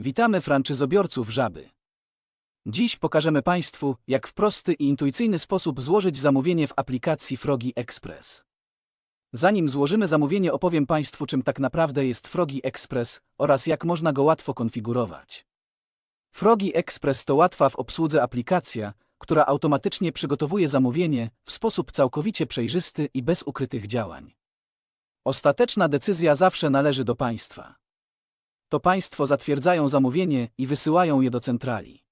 Witamy franczyzobiorców Żaby. Dziś pokażemy Państwu, jak w prosty i intuicyjny sposób złożyć zamówienie w aplikacji Frogi Express. Zanim złożymy zamówienie, opowiem Państwu, czym tak naprawdę jest Frogi Express oraz jak można go łatwo konfigurować. Frogi Express to łatwa w obsłudze aplikacja, która automatycznie przygotowuje zamówienie w sposób całkowicie przejrzysty i bez ukrytych działań. Ostateczna decyzja zawsze należy do Państwa. To Państwo zatwierdzają zamówienie i wysyłają je do centrali.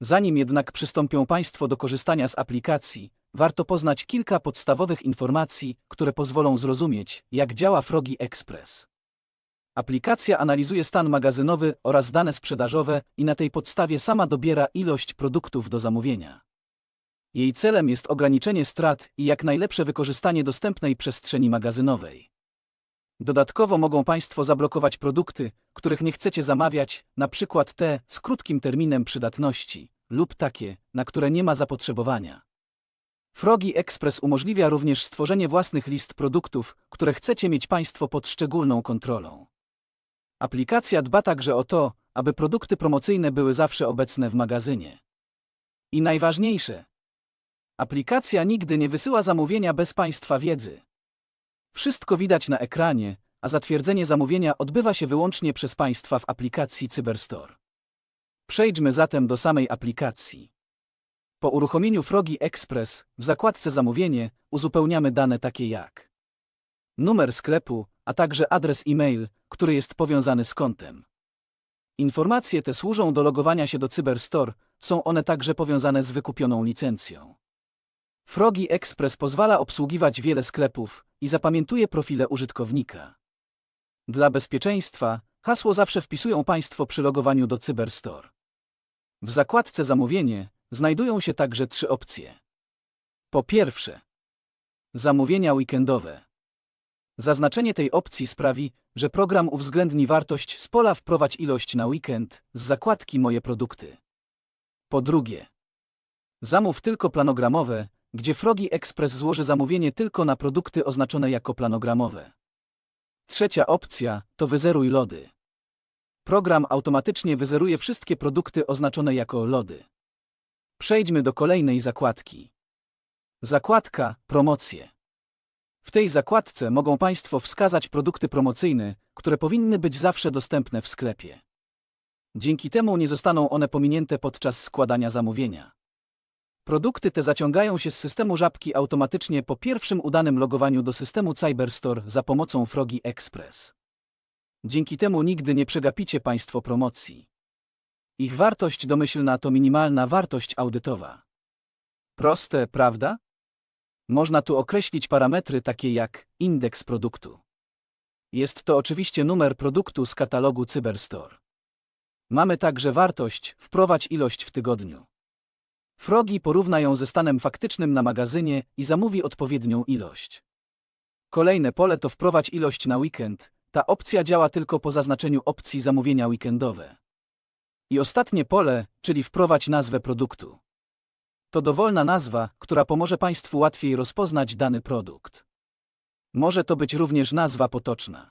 Zanim jednak przystąpią Państwo do korzystania z aplikacji, warto poznać kilka podstawowych informacji, które pozwolą zrozumieć, jak działa Frogi Express. Aplikacja analizuje stan magazynowy oraz dane sprzedażowe i na tej podstawie sama dobiera ilość produktów do zamówienia. Jej celem jest ograniczenie strat i jak najlepsze wykorzystanie dostępnej przestrzeni magazynowej. Dodatkowo mogą Państwo zablokować produkty, których nie chcecie zamawiać, na przykład te z krótkim terminem przydatności lub takie, na które nie ma zapotrzebowania. Frogi Express umożliwia również stworzenie własnych list produktów, które chcecie mieć Państwo pod szczególną kontrolą. Aplikacja dba także o to, aby produkty promocyjne były zawsze obecne w magazynie. I najważniejsze, aplikacja nigdy nie wysyła zamówienia bez Państwa wiedzy. Wszystko widać na ekranie, a zatwierdzenie zamówienia odbywa się wyłącznie przez Państwa w aplikacji Cyberstore. Przejdźmy zatem do samej aplikacji. Po uruchomieniu Frogi Express w zakładce Zamówienie uzupełniamy dane takie jak numer sklepu, a także adres e-mail, który jest powiązany z kontem. Informacje te służą do logowania się do Cyberstore, są one także powiązane z wykupioną licencją. Frogi Express pozwala obsługiwać wiele sklepów i zapamiętuje profile użytkownika. Dla bezpieczeństwa hasło zawsze wpisują Państwo przy logowaniu do Cyberstore. W zakładce Zamówienie znajdują się także trzy opcje. Po pierwsze, zamówienia weekendowe. Zaznaczenie tej opcji sprawi, że program uwzględni wartość z pola wprowadź ilość na weekend z zakładki Moje produkty. Po drugie, zamów tylko planogramowe, gdzie Frogi Express złoży zamówienie tylko na produkty oznaczone jako planogramowe. Trzecia opcja to wyzeruj lody. Program automatycznie wyzeruje wszystkie produkty oznaczone jako lody. Przejdźmy do kolejnej zakładki. Zakładka Promocje. W tej zakładce mogą Państwo wskazać produkty promocyjne, które powinny być zawsze dostępne w sklepie. Dzięki temu nie zostaną one pominięte podczas składania zamówienia. Produkty te zaciągają się z systemu żabki automatycznie po pierwszym udanym logowaniu do systemu Cyberstore za pomocą Frogi Express. Dzięki temu nigdy nie przegapicie Państwo promocji. Ich wartość domyślna to minimalna wartość audytowa. Proste, prawda? Można tu określić parametry takie jak indeks produktu. Jest to oczywiście numer produktu z katalogu Cyberstore. Mamy także wartość wprowadź ilość w tygodniu. Frogi porówna ją ze stanem faktycznym na magazynie i zamówi odpowiednią ilość. Kolejne pole to wprowadź ilość na weekend. Ta opcja działa tylko po zaznaczeniu opcji zamówienia weekendowe. I ostatnie pole, czyli wprowadź nazwę produktu. To dowolna nazwa, która pomoże Państwu łatwiej rozpoznać dany produkt. Może to być również nazwa potoczna.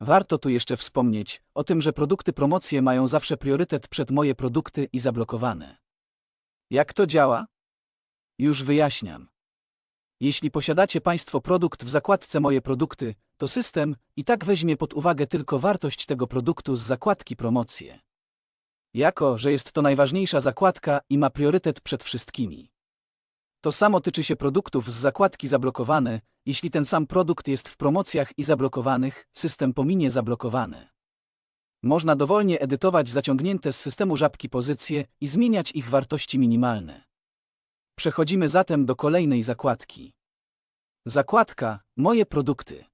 Warto tu jeszcze wspomnieć o tym, że produkty promocje mają zawsze priorytet przed moje produkty i zablokowane. Jak to działa? Już wyjaśniam. Jeśli posiadacie Państwo produkt w zakładce Moje produkty, to system i tak weźmie pod uwagę tylko wartość tego produktu z zakładki promocje. Jako, że jest to najważniejsza zakładka i ma priorytet przed wszystkimi. To samo tyczy się produktów z zakładki zablokowane, jeśli ten sam produkt jest w promocjach i zablokowanych, system pominie zablokowane. Można dowolnie edytować zaciągnięte z systemu żabki pozycje i zmieniać ich wartości minimalne. Przechodzimy zatem do kolejnej zakładki. Zakładka Moje produkty.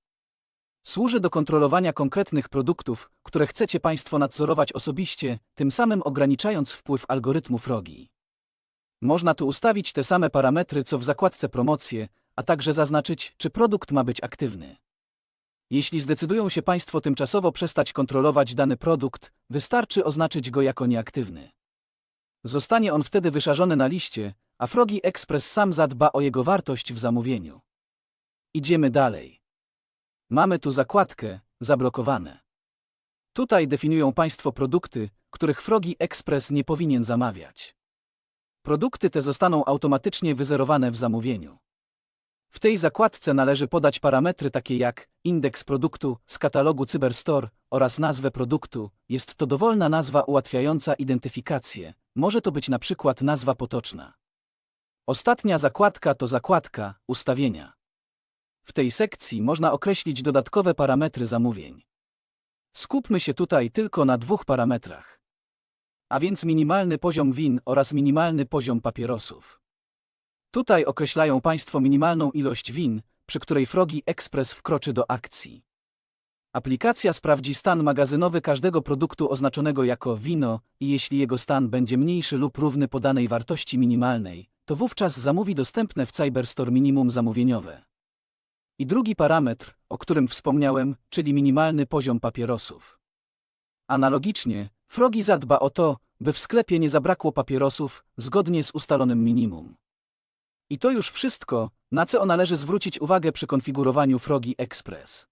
Służy do kontrolowania konkretnych produktów, które chcecie Państwo nadzorować osobiście, tym samym ograniczając wpływ algorytmu Frogi. Można tu ustawić te same parametry co w zakładce promocje, a także zaznaczyć, czy produkt ma być aktywny. Jeśli zdecydują się Państwo tymczasowo przestać kontrolować dany produkt, wystarczy oznaczyć go jako nieaktywny. Zostanie on wtedy wyszarzony na liście, a Frogi Express sam zadba o jego wartość w zamówieniu. Idziemy dalej. Mamy tu zakładkę zablokowane. Tutaj definiują Państwo produkty, których Frogi Express nie powinien zamawiać. Produkty te zostaną automatycznie wyzerowane w zamówieniu. W tej zakładce należy podać parametry takie jak indeks produktu z katalogu Cyberstore oraz nazwę produktu. Jest to dowolna nazwa ułatwiająca identyfikację. Może to być na przykład nazwa potoczna. Ostatnia zakładka to zakładka ustawienia. W tej sekcji można określić dodatkowe parametry zamówień. Skupmy się tutaj tylko na dwóch parametrach. A więc minimalny poziom win oraz minimalny poziom papierosów. Tutaj określają Państwo minimalną ilość win, przy której Frogi Express wkroczy do akcji. Aplikacja sprawdzi stan magazynowy każdego produktu oznaczonego jako wino i jeśli jego stan będzie mniejszy lub równy podanej wartości minimalnej, to wówczas zamówi dostępne w Cyberstore minimum zamówieniowe. I drugi parametr, o którym wspomniałem, czyli minimalny poziom papierosów. Analogicznie, Frogi zadba o to, by w sklepie nie zabrakło papierosów zgodnie z ustalonym minimum. I to już wszystko, na co należy zwrócić uwagę przy konfigurowaniu Frogi Express.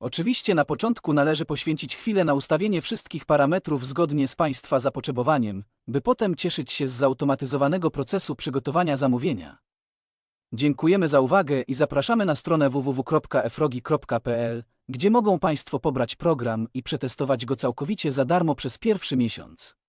Oczywiście na początku należy poświęcić chwilę na ustawienie wszystkich parametrów zgodnie z Państwa zapotrzebowaniem, by potem cieszyć się z zautomatyzowanego procesu przygotowania zamówienia. Dziękujemy za uwagę i zapraszamy na stronę www.efrogi.pl, gdzie mogą Państwo pobrać program i przetestować go całkowicie za darmo przez pierwszy miesiąc.